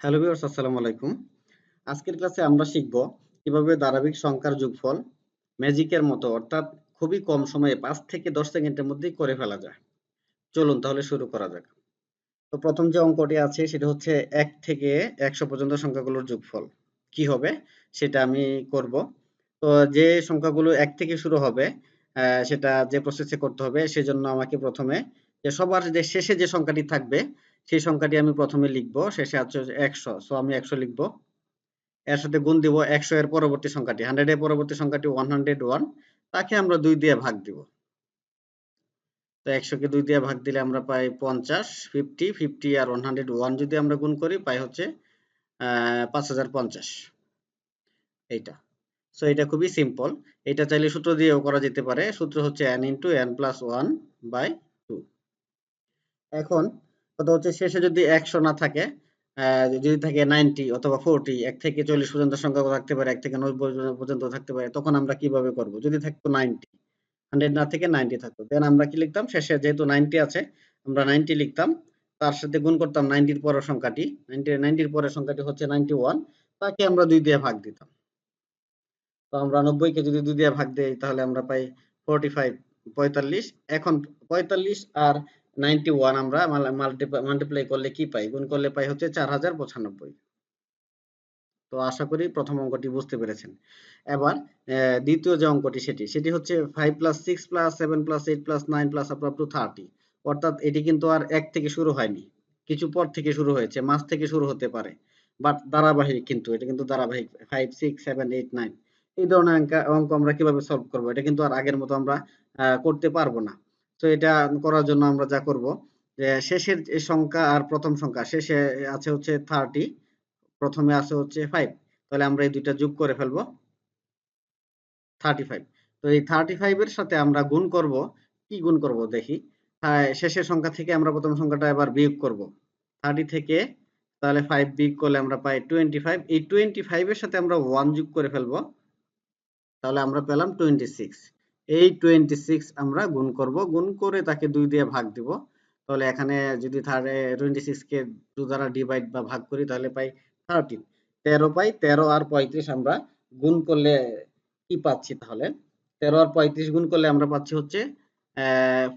Hello viewers, আসসালামু আলাইকুম। আজকের ক্লাসে আমরা শিখব কীভাবে ধারাবাহিক সংখ্যার যোগফল ম্যাজিকের মতো, অর্থাৎ খুবই কম সময়ে পাঁচ থেকে দশ সেকেন্ডের মধ্যেই করে ফেলা যায়। চলুন তাহলে শুরু করা যাক। তো প্রথম যে অঙ্কটি আছে, সেটা হচ্ছে এক থেকে একশো পর্যন্ত সংখ্যাগুলোর যোগফল। কি হবে? সেটা আমি করব। তো যে সংখ্যাগুলো এক থেকে শুরু হবে সেটা যে প্রসেসে করতে হবে, সেজন্য আমাকে প্রথমে যে সবার যে শেষে যে সংখ্যাটি থাকবে সেই সংখ্যাটি আমি প্রথমে লিখব, শেষে আছে একশো সো আমি একশো লিখব। এর সাথে গুণ দিব একশো এর পরবর্তী সংখ্যাটি হান্ড্রেড এর পরবর্তী সংখ্যাটি ওয়ান হান্ড্রেড ওয়ান তাকে আমরা দুই দিয়ে ভাগ দিব। তো একশোকে দুই দিয়ে ভাগ দিলে আমরা পাই পঞ্চাশ ফিফটি ফিফটি আর ওয়ান হান্ড্রেড ওয়ান যদি আমরা গুণ করি, পাই হচ্ছে পাঁচ হাজার পঞ্চাশ। এইটা। সো এটা খুবই সিম্পল এটা চাইলে সূত্র দিয়েও করা যেতে পারে। সূত্র হচ্ছে N into N plus one by two এখন কথা হচ্ছে শেষে যদি একশো না থাকে যদি থাকে নাইনটি অথবা ফোরটি, এক থেকে চল্লিশ পর্যন্ত সংখ্যা থাকতে পারে? এক থেকে নব্বই পর্যন্ত থাকতে পারে। তখন আমরা কীভাবে করব? যদি থাকতো নাইনটি, হান্ড্রেড না থেকে নাইনটি থাকতো দেন আমরা কি লিখতাম? শেষে যেহেতু নাইনটি আছে, আমরা নাইনটি লিখতাম, তার সাথে গুণ করতাম নাইনটির পরের সংখ্যাটি। নাইনটি, নাইনটির পরের সংখ্যাটি হচ্ছে নাইনটি ওয়ান, তাকে আমরা দুই দিয়ে ভাগ দিতাম। তো আমরা নব্বইকে যদি দুই দিয়ে ভাগ দিই, তাহলে আমরা পাই ফোরটি ফাইভ, পঁয়তাল্লিশ। এখন পঁয়তাল্লিশ আর নাইনটি ওয়ান আমরা মাল্টিপ্লাই করলে কি পাই? গুণ করলে পাই হচ্ছে চার হাজার পঁচানব্বই। তো আশা করি প্রথম অঙ্কটি বুঝতে পেরেছেন। এবার দ্বিতীয় যে অঙ্কটি সেটি সেটি হচ্ছে five plus six plus seven plus eight plus nine plus up to thirty অর্থাৎ এটি কিন্তু আর এক থেকে শুরু হয়নি। কিছু পর থেকে শুরু হয়েছে মাস থেকে শুরু হতে পারে। বাট ধারাবাহিক কিন্তু, এটা কিন্তু ধারাবাহিক five six seven eight nine এই ধরনের অঙ্ক আমরা কীভাবে সলভ করব, এটা কিন্তু আর আগের মতো আমরা করতে পারব না। তো এটা করার জন্য আমরা যা করব, যে শেষের সংখ্যা আর প্রথম সংখ্যা, শেষে আছে হচ্ছে থার্টি প্রথমে আছে হচ্ছে ফাইভ তাহলে আমরা এই দুইটা যোগ করে ফেলব থার্টি ফাইভ তো এই থার্টি এর সাথে আমরা গুণ করব, কি গুণ করব দেখি? শেষের সংখ্যা থেকে আমরা প্রথম সংখ্যাটা এবার বিয়োগ করব। থার্টি থেকে, তাহলে ফাইভ বিয়োগ করলে আমরা পাই টোয়েন্টি ফাইভ এই টোয়েন্টি ফাইভ এর সাথে আমরা ওয়ান যোগ করে ফেলব, তাহলে আমরা পেলাম টোয়েন্টি সিক্স এই টোয়েন্টি সিক্স আমরা গুণ করব, গুণ করে তাকে দুই দিয়ে ভাগ দিব। তাহলে এখানে যদি টোয়েন্টি সিক্সকে টু দ্বারা ডিভাইড বা ভাগ করি তাহলে পাই থার্টিন তেরো পাই, তেরো আর পঁয়ত্রিশ আমরা গুণ করলে কি পাচ্ছি তাহলে? তেরো আর পঁয়ত্রিশ গুণ করলে আমরা পাচ্ছি হচ্ছে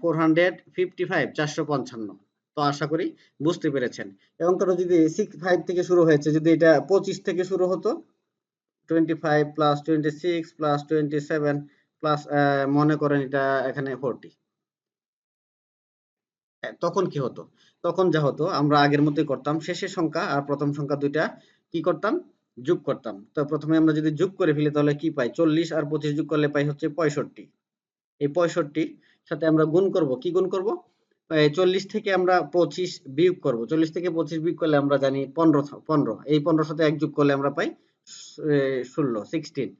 ফোর হান্ড্রেড ফিফটি ফাইভ চারশো পঞ্চান্ন। তো আশা করি বুঝতে পেরেছেন। এবং ধরো যদি সিক্স ফাইভ থেকে শুরু হয়েছে, যদি এটা পঁচিশ থেকে শুরু হতো twenty five plus twenty six plus twenty seven plus মনে করেন এটা এখানে ফোরটি তখন কি হতো? তখন যা হতো, আমরা আগের মতোই করতাম। শেষের সংখ্যা আর প্রথম সংখ্যা দুইটা কি করতাম? যোগ করতাম। তো প্রথমে আমরা যদি যোগ করে ফেলি, তাহলে কি পাই? চল্লিশ আর পঁচিশ যোগ করলে পাই হচ্ছে পঁয়ষট্টি। এই পঁয়ষট্টি সাথে আমরা গুণ করব। কি গুণ করব? চল্লিশ থেকে আমরা পঁচিশ বিয়োগ করব। চল্লিশ থেকে পঁচিশ বিয়োগ করলে আমরা জানি পনেরো পনেরো। এই পনেরো সাথে এক যোগ করলে আমরা পাই ষোলো সিক্সটিন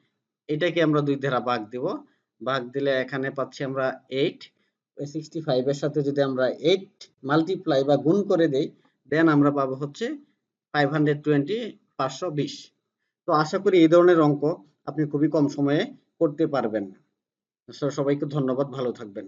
এটাকে আমরা দুই ধারা ভাগ দিব। ভাগ দিলে এখানে পাচ্ছি আমরা এইট সিক্সটি ফাইভের সাথে যদি আমরা এইট মাল্টিপ্লাই বা গুণ করে দেই দেন আমরা পাবো হচ্ছে ফাইভ হান্ড্রেড টোয়েন্টি পাঁচশো বিশ। তো আশা করি এই ধরনের অঙ্ক আপনি খুবই কম সময়ে করতে পারবেন। সবাইকে ধন্যবাদ, ভালো থাকবেন।